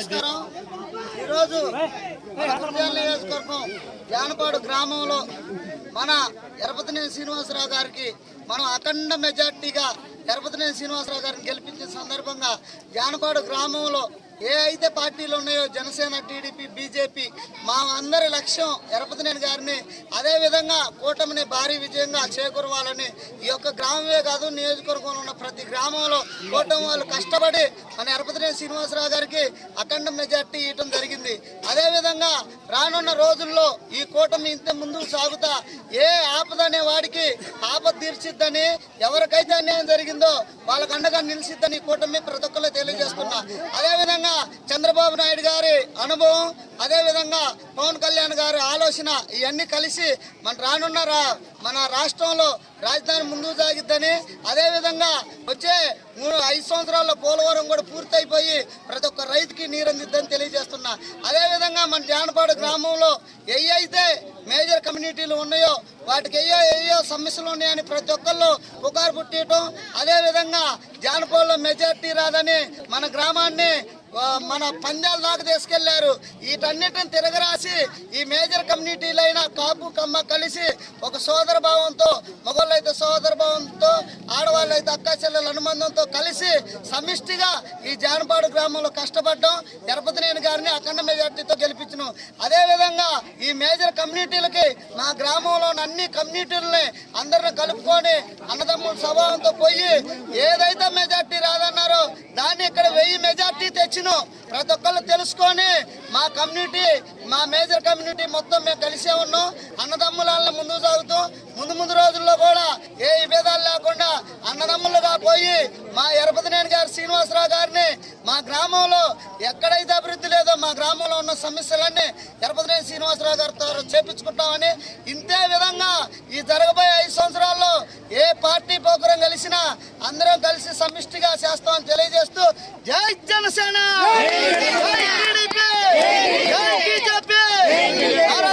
నమస్కారం. ఈరోజు మన నియోజకవర్గం జానపాడు గ్రామంలో మన ఎరపతినేని శ్రీనివాసరావు గారికి మనం అఖండ మెజార్టీగా ఎరపతినేని శ్రీనివాసరావు గారిని గెలిపించిన సందర్భంగా జానపాడు గ్రామంలో ఏ అయితే పార్టీలు ఉన్నాయో జనసేన టీడీపీ బీజేపీ మా అందరి లక్ష్యం ఎరపతినేని గారిని అదేవిధంగా కూటమిని భారీ విజయంగా చేకూరవాలని ఈ యొక్క గ్రామమే కాదు నియోజకవర్గంలో ఉన్న ప్రతి గ్రామంలో కూటమి వాళ్ళు కష్టపడి మన ఎరపతినేని శ్రీనివాసరావు గారికి అఖండ మెజార్టీ ఇవ్వడం జరిగింది. అదేవిధంగా రానున్న రోజుల్లో ఈ కూటమి ఇంత ముందుకు సాగుతా. ఏ ఆపద అనే వాడికి ఆపద తీర్చిద్దని ఎవరికైతే అన్యాయం జరిగిందో వాళ్ళకు అండగా నిలిచిద్దని ఈ కూటమి ప్రతి ఒక్కరు తెలియజేస్తున్నా. అదేవిధంగా చంద్రబాబు నాయుడు గారి అనుభవం అదేవిధంగా పవన్ కళ్యాణ్ గారి ఆలోచన ఇవన్నీ కలిసి మన రానున్న రా- మన రాష్ట్రంలో రాజధాని ముందుకు సాగిద్దని అదేవిధంగా వచ్చే మూడు ఐదు సంవత్సరాల్లో పోలవరం కూడా పూర్తయిపోయి ప్రతి ఒక్క రైతుకి నీరు అందిద్దని తెలియజేస్తున్నా. అదేవిధంగా మన జానపాడు గ్రామంలో ఏ అయితే మేజర్ కమ్యూనిటీలు ఉన్నాయో వాటికి ఏయో ఏయో సమస్యలు ఉన్నాయని ప్రతి ఒక్కళ్ళు పుకారు పుట్టియటం అదేవిధంగా జానపాడులో మెజార్టీ రాదని మన గ్రామాన్ని మన పందాల దాకా తీసుకెళ్ళారు. వీటన్నిటిని తిరగరాసి ఈ మేజర్ కమ్యూనిటీలైన కాపు కమ్మ కలిసి ఒక సోదర భావంతో మగవాళ్ళు అయితే సోదర భావంతో ఆడవాళ్ళు అయితే అక్క చెల్లెల అనుబంధంతో కలిసి సమిష్టిగా ఈ జానపాడు గ్రామంలో కష్టపడ్డం. ఎరపతినేని గారిని అఖండ మెజార్టీతో గెలిపించను. అదేవిధంగా ఈ మేజర్ కమ్యూనిటీలకి మా గ్రామంలో అన్ని కమ్యూనిటీలని అందరిని కలుపుకొని అన్నదమ్ముల స్వభావంతో పోయి ఏదైతే మెజార్టీ రాదన్నారో దాని మెజార్టీ ప్రతి ఒక్కళ్ళు తెలుసుకొని మా కమ్యూనిటీ మా మేజర్ కమ్యూనిటీ మొత్తం మేము కలిసే ఉన్నాం. అన్నదమ్ములను ముందుకు సాగుతూ ముందు ముందు రోజుల్లో కూడా ఏ విభేదాలు లేకుండా అన్నదమ్ములుగా పోయి మా ఎరపతినేని గారు శ్రీనివాసరావు గారిని మా గ్రామంలో ఎక్కడైతే అభివృద్ధి లేదో మా గ్రామంలో ఉన్న సమస్యలన్నీ ఎరపతినేని శ్రీనివాసరావు గారితో చేపించుకుంటామని ఇంతే విధంగా ఈ జరగబోయే ఐదు సంవత్సరాల్లో ఏ పార్టీ పోకరం కలిసినా అందరం కలిసి సమిష్టిగా చేస్తామని తెలియజేస్తూ జై జనసేన జై టీడీపీ జై బీజేపీ నారా